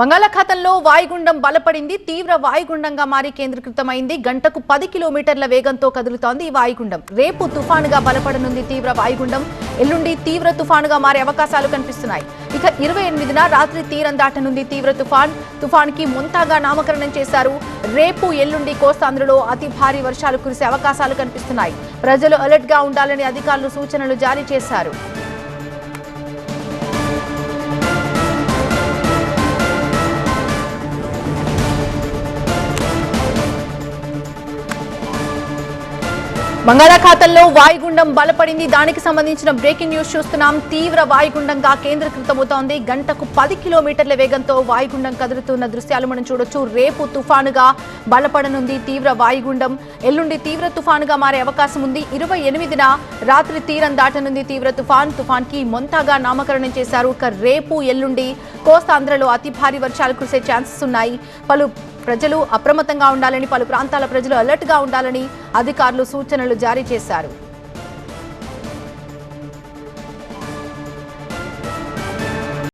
బంగాళాఖాతంలో వాయుగుండం బలపడింది. తీవ్ర వాయుగుండంగా మారి కేంద్రీకృతమైంది. గంటకు పది కిలోమీటర్ల వేగంతో కదులుతోంది ఈ వాయుగుండం. రేపు తుఫానుగా బలపడనుంది తీవ్ర వాయుగుండం. ఎల్లుండి తీవ్ర తుఫానుగా మారే అవకాశాలు కనిపిస్తున్నాయి. ఇక ఇరవై ఎనిమిదిన రాత్రి తీరం దాటనుంది తీవ్ర తుఫాన్. తుఫాన్కి ముంతాగా నామకరణం చేశారు. రేపు ఎల్లుండి కోస్తాంధ్రలో అతి భారీ వర్షాలు కురిసే అవకాశాలు కనిపిస్తున్నాయి. ప్రజలు అలర్ట్గా ఉండాలని అధికారులు సూచనలు జారీ చేశారు. బంగాళాఖాతంలో వాయుగుండం బలపడింది. దానికి సంబంధించిన బ్రేకింగ్ న్యూస్ చూస్తున్నాం. తీవ్ర వాయుగుండంగా కేంద్రీకృతమవుతోంది. గంటకు పది కిలోమీటర్ల వేగంతో వాయుగుండం కదులుతున్న దృశ్యాలు మనం చూడొచ్చు. రేపు తుఫానుగా బలపడనుంది తీవ్ర వాయుగుండం. ఎల్లుండి తీవ్ర తుఫానుగా మారే అవకాశం ఉంది. ఇరవై ఎనిమిదిన రాత్రి తీరం దాటనుంది తీవ్ర తుఫాన్. తుఫాన్కి మొంతాగా నామకరణం చేశారు. ఇక రేపు ఎల్లుండి కోస్తాంధ్రలో అతి భారీ వర్షాలు కురిసే ఛాన్సెస్ ఉన్నాయి. పలు ప్రజలు అప్రమత్తంగా ఉండాలని పలు ప్రాంతాల ప్రజలు అలర్ట్గా ఉండాలని అధికారులు సూచనలు జారీ చేశారు.